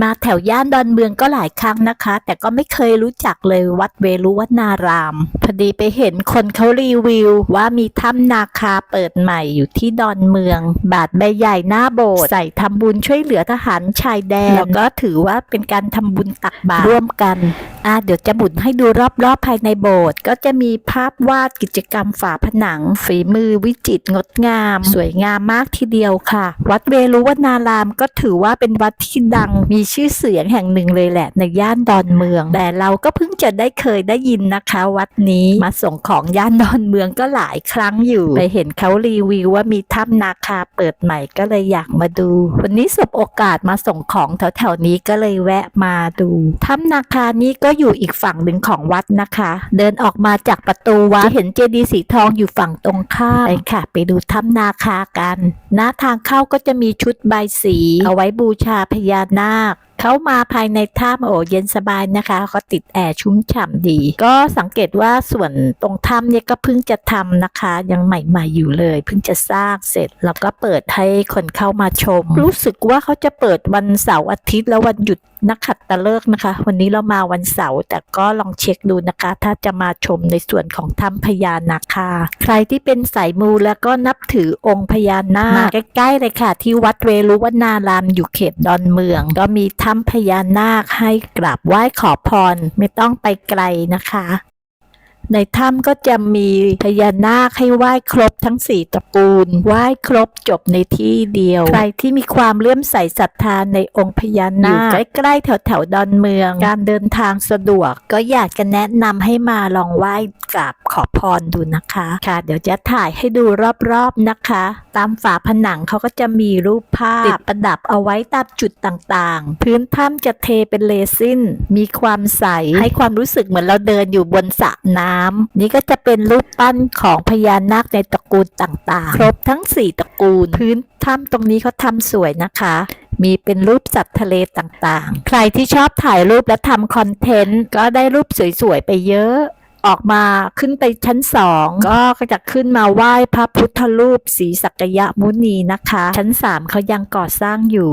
มาแถวย่านดอนเมืองก็หลายครั้งนะคะ แต่ก็ไม่เคยรู้จักเลยวัดเวรุวนาราม พอดีไปเห็นคนเขารีวิว ว่ามีถ้ำนาคาเปิดใหม่อยู่ที่ดอนเมือง บาทใบใหญ่หน้าโบสถ์ใส่ทำบุญช่วยเหลือทหารชายแดนแล้วก็ถือว่าเป็นการทำบุญตักบาตรร่วมกัน อะเดี๋ยวจะหมุนให้ดูรอบๆภายในโบสถ์ก็จะมีภาพวาดกิจกรรมฝาผนัง ฝีมือวิจิตรงดงาม สวยงามมากทีเดียวค่ะ วัดเวรุวนารามก็ถือว่าเป็นวัดที่ดังมีชื่อเสียงแห่งหนึ่งเลยแหละ ในย่านดอนเมือง แต่เราก็เพิ่งจะได้เคยได้ยินนะคะ วัดนี้มาส่งของย่านดอนเมืองก็หลายครั้งอยู่ไปเห็นเขารีวิวว่ามีถ้ำนาคาเปิดใหม่ก็เลยอยากมาดู วันนี้สบโอกาสมาส่งของแถวๆนี้ก็เลยแวะมาดูถ้ำนาคานี้ก็อยู่อีกฝั่งหนึ่งของวัดนะคะ เดินออกมาจากประตูวัดจะเห็นเจดีย์สีทองอยู่ฝั่งตรงข้ามไปค่ะ ไปดูถ้ำนาคากันหน้าทางเข้าก็จะมีชุดใบายสี เอาไว้บูชาพญานาคเข้ามาภายในถ้ำโอ้เย็นสบายนะคะก็ติดแอร์ชุ่มฉ่ำดี ก็สังเกตว่าส่วนตรงถ้ำเนี่ยก็เพิ่งจะทำนะคะ ยังใหม่ๆอยู่เลย เพิ่งจะสร้างเสร็จ แล้วก็เปิดให้คนเข้ามาชม รู้สึกว่าเขาจะเปิดวันเสาร์อาทิตย์และวันหยุด นักขัตฤกษ์นะคะ วันนี้เรามาวันเสาร์แต่ก็ลองเช็คดูนะคะ ถ้าจะมาชมในส่วนของถ้ำพญานาคา ใครที่เป็นสายมูแล้วก็นับถือองค์พญานาคมาใกล้ๆเลยค่ะ ที่วัดเวรุวนารามอยู่เขตดอนเมือง ก็มีถ้ำพญานาคให้กราบไหว้ขอพร ไม่ต้องไปไกลนะคะ ในถ้ำก็จะมีพญานาคให้ไหว้ครบทั้งสี่ตระกูลไหว้ครบจบในที่เดียว ใครที่มีความเลื่อมใสศรัทธาในองค์พญานาคอยู่ใกล้ๆแถวๆดอนเมือง การเดินทางสะดวก ก็อยากจะแนะนำให้มาลองไหว้กราบขอพรดูนะคะค่ะ เดี๋ยวจะถ่ายให้ดูรอบๆนะคะ ตามฝาผนังเขาก็จะมีรูปภาพติดประดับเอาไว้ตามจุดต่างๆ พื้นถ้ำจะเทเป็นเลซินมีความใสให้ความรู้สึกเหมือนเราเดินอยู่บนสระน้ำนี่ก็จะเป็นรูปปั้นของพญานาคในตระกูลต่างๆ ครบทั้ง 4 ตระกูล พื้นถ้ำตรงนี้เขาทำสวยนะคะมีเป็นรูปสัตว์ทะเลต่างๆ ใครที่ชอบถ่ายรูปและทำคอนเทนต์ ก็ได้รูปสวยๆ ไปเยอะ ออกมาขึ้นไปชั้นสองก็จะขึ้นมาไหว้พระพุทธรูปศรีสักยะมุนีนะคะ ชั้นสามเขายังก่อสร้างอยู่